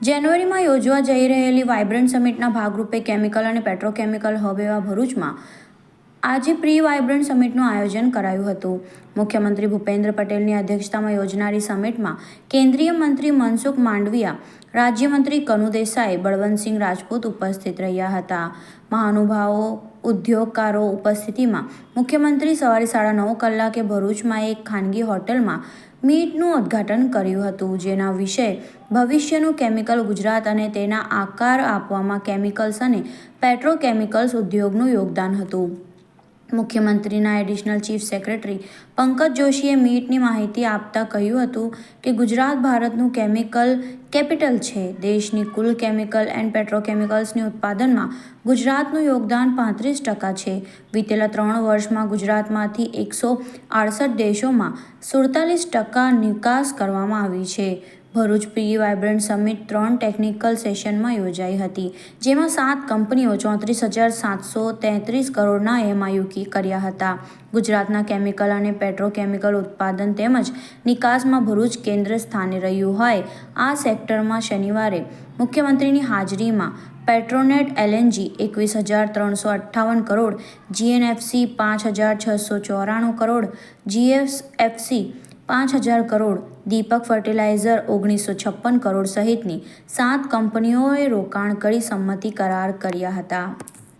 જાન્યુઆરીમાં યોજવા જઈ રહેલી વાઇબ્રન્ટ સમિટના ભાગરૂપે કેમિકલ અને પેટ્રોકેમિકલ હબ એવા ભરૂચમાં આજે પ્રી વાઇબ્રન્ટ સમિટનું આયોજન કરાયું હતું. મુખ્યમંત્રી ભૂપેન્દ્ર પટેલની અધ્યક્ષતામાં યોજનારી સમિટમાં કેન્દ્રીય મંત્રી મનસુખ માંડવિયા, રાજ્યમંત્રી કનુ દેસાઈ, બળવંતસિંહ રાજપૂત ઉપસ્થિત રહ્યા હતા. મહાનુભાવો, ઉદ્યોગકારો ઉપસ્થિતિમાં મુખ્યમંત્રી સવારે સાડા નવ કલાકે ભરૂચમાં એક ખાનગી હોટલમાં મીટનું ઉદ્ઘાટન કર્યું હતું, જેના વિષય ભવિષ્યનું કેમિકલ ગુજરાત અને તેના આકાર આપવામાં કેમિકલ્સ અને પેટ્રોકેમિકલ્સ ઉદ્યોગનું યોગદાન હતું. મુખ્યમંત્રીના એડિશનલ ચીફ સેક્રેટરી પંકજ જોશીએ મીટની માહિતી આપતા કહ્યું હતું કે ગુજરાત ભારતનું કેમિકલ કેપિટલ છે. દેશની કુલ કેમિકલ એન્ડ પેટ્રોકેમિકલ્સની ઉત્પાદનમાં ગુજરાતનું યોગદાન પાંત્રીસ ટકા છે. વિતેલા ત્રણ વર્ષમાં ગુજરાતમાંથી એકસો આડસઠ દેશોમાં સુડતાલીસ ટકા નિકાસ કરવામાં આવી છે. ભરૂચ પ્રી વાઇબ્રન્ટ સમિટ ત્રણ ટેકનિકલ સેશનમાં યોજાઈ હતી, જેમાં સાત કંપનીઓ ચોત્રીસ હજાર સાતસો તેત્રીસ કરોડના એમઆયુકી કર્યા હતા. ગુજરાતના કેમિકલ અને પેટ્રોકેમિકલ ઉત્પાદન તેમજ નિકાસમાં ભરૂચ કેન્દ્ર સ્થાને રહ્યું હોય, આ સેક્ટરમાં શનિવારે મુખ્યમંત્રીની હાજરીમાં પેટ્રોનેટ એલએનજી એકવીસ હજાર ત્રણસો અઠ્ઠાવન કરોડ જીએનએફસી પાંચ હજાર છસો ચોરાણું કરોડ જીએફએફસી પાંચ હજાર કરોડ દીપક ફર્ટિલાઇઝર ઓગણીસો છપ્પન કરોડ સહિતની સાત કંપનીઓએ રોકાણ કરી સંમતિ કરાર કર્યા હતા.